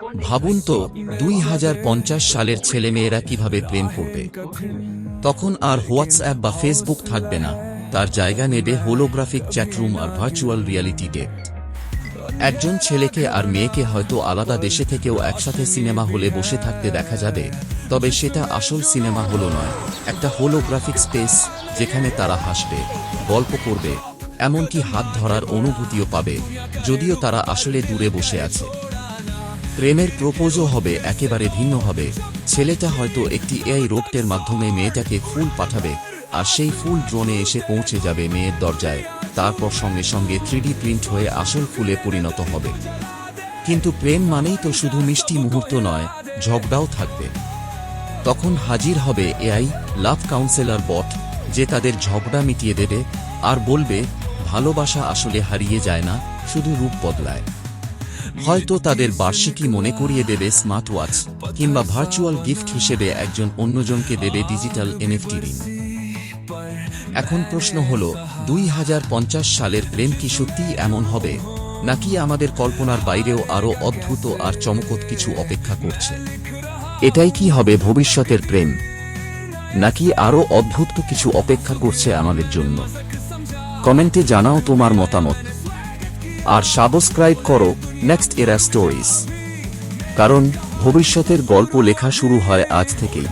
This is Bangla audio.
ভাবুন তো, দুই হাজার পঞ্চাশ সালের ছেলেমেয়েরা কীভাবে প্রেম করবে? তখন আর হোয়াটসঅ্যাপ বা ফেসবুক থাকবে না। তার জায়গা নেবে হোলোগ্রাফিক চ্যাটরুম আর ভার্চুয়াল রিয়ালিটি ডেট একজন ছেলেকে আর মেয়েকে হয়তো আলাদা দেশে থেকেও একসাথে সিনেমা হলে বসে থাকতে দেখা যাবে, তবে সেটা আসল সিনেমা হলো নয়। একটা হোলোগ্রাফিক স্পেস যেখানে তারা হাসবে, গল্প করবে, এমনকি হাত ধরার অনুভূতিও পাবে, যদিও তারা আসলে দূরে বসে আছে। প্রেমের প্রপোজও হবে, একেবারে ভিন্ন হবে। ছেলেটা হয়তো একটি এআই রোবটের মাধ্যমে মেয়েটাকে ফুল পাঠাবে, আর সেই ফুল ড্রোনে এসে পৌঁছে যাবে মেয়ের দরজায়। তারপর সঙ্গে সঙ্গে থ্রিডি প্রিন্ট হয়ে আসল ফুলে পরিণত হবে। কিন্তু প্রেম মানেই তো শুধু মিষ্টি মুহূর্ত নয়, ঝগড়াও থাকবে। তখন হাজির হবে এআই, লাভ কাউন্সেলর বট, যে তাদের ঝগড়া মিটিয়ে দেবে, আর বলবে, ভালোবাসা আসলে হারিয়ে যায় না, শুধু রূপ বদলায়। হয়তো তাদের বার্ষিকী মনে করিয়ে দেবে স্মার্ট ওয়াচ কিংবা ভার্চুয়াল গিফট হিসেবে একজন অন্যজনকে দেবে ডিজিটাল এনএফটি রিং এখন প্রশ্ন হল, দুই হাজার পঞ্চাশ সালের প্রেম কি সত্যিই এমন হবে? নাকি আমাদের কল্পনার বাইরেও আরও অদ্ভুত আর চমকত কিছু অপেক্ষা করছে? এটাই কি হবে ভবিষ্যতের প্রেম? নাকি আরও অদ্ভুত কিছু অপেক্ষা করছে আমাদের জন্য? কমেন্টে জানাও তোমার মতামত। আর সাবস্ক্রাইব করো নেক্সট এরা স্টোরিজ। কারণ ভবিষ্যতের গল্প লেখা শুরু হয় আজ থেকেই।